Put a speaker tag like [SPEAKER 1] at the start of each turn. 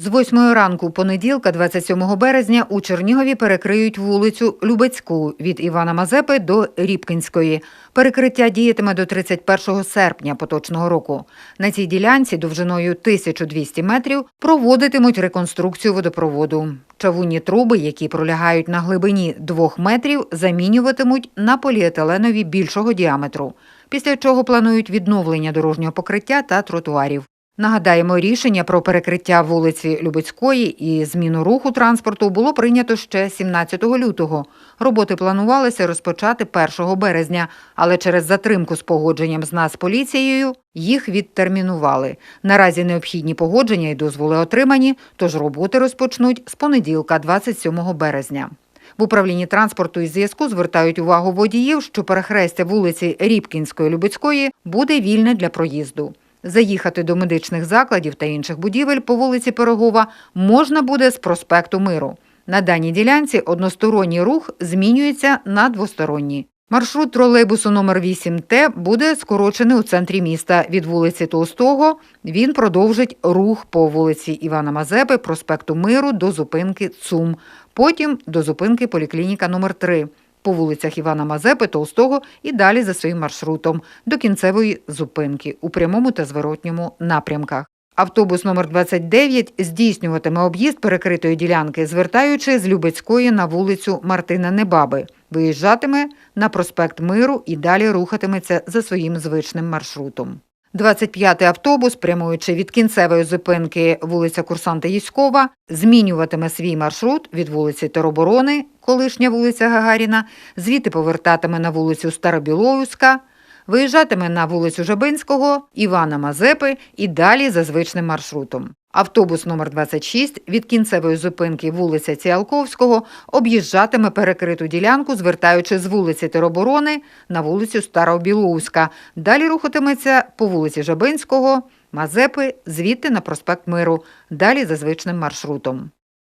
[SPEAKER 1] З 8 ранку понеділка, 27 березня, у Чернігові перекриють вулицю Любецьку від Івана Мазепи до Рібкінської. Перекриття діятиме до 31 серпня поточного року. На цій ділянці довжиною 1200 метрів проводитимуть реконструкцію водопроводу. Чавунні труби, які пролягають на глибині 2 метрів, замінюватимуть на поліетиленові більшого діаметру. Після чого планують відновлення дорожнього покриття та тротуарів. Нагадаємо, рішення про перекриття вулиці Любецької і зміну руху транспорту було прийнято ще 17 лютого. Роботи планувалося розпочати 1 березня, але через затримку з погодженням з Нацполіцією їх відтермінували. Наразі необхідні погодження і дозволи отримані, тож роботи розпочнуть з понеділка, 27 березня. В управлінні транспорту і зв'язку звертають увагу водіїв, що перехрестя вулиці Рібкінської Любецької буде вільне для проїзду. Заїхати до медичних закладів та інших будівель по вулиці Пирогова можна буде з проспекту Миру. На даній ділянці односторонній рух змінюється на двосторонній. Маршрут тролейбусу номер 8Т буде скорочений у центрі міста від вулиці Толстого. Він продовжить рух по вулиці Івана Мазепи, проспекту Миру до зупинки ЦУМ, потім до зупинки поліклініка номер 3 по вулицях Івана Мазепи, Толстого і далі за своїм маршрутом до кінцевої зупинки у прямому та зворотньому напрямках. Автобус номер 29 здійснюватиме об'їзд перекритої ділянки, звертаючи з Любецької на вулицю Мартина Небаби. Виїжджатиме на проспект Миру і далі рухатиметься за своїм звичним маршрутом. 25-й автобус, прямуючи від кінцевої зупинки вулиця Курсанта Єськова, змінюватиме свій маршрут від вулиці Тероборони, колишня вулиця Гагаріна, звідти повертатиме на вулицю Старобілоївська, виїжджатиме на вулицю Жабинського, Івана Мазепи і далі за звичним маршрутом. Автобус номер 26 від кінцевої зупинки вулиця Ціалковського об'їжджатиме перекриту ділянку, звертаючи з вулиці Тероборони на вулицю Старобілоуська. Далі рухатиметься по вулиці Жабинського, Мазепи, звідти на проспект Миру, далі за звичним маршрутом.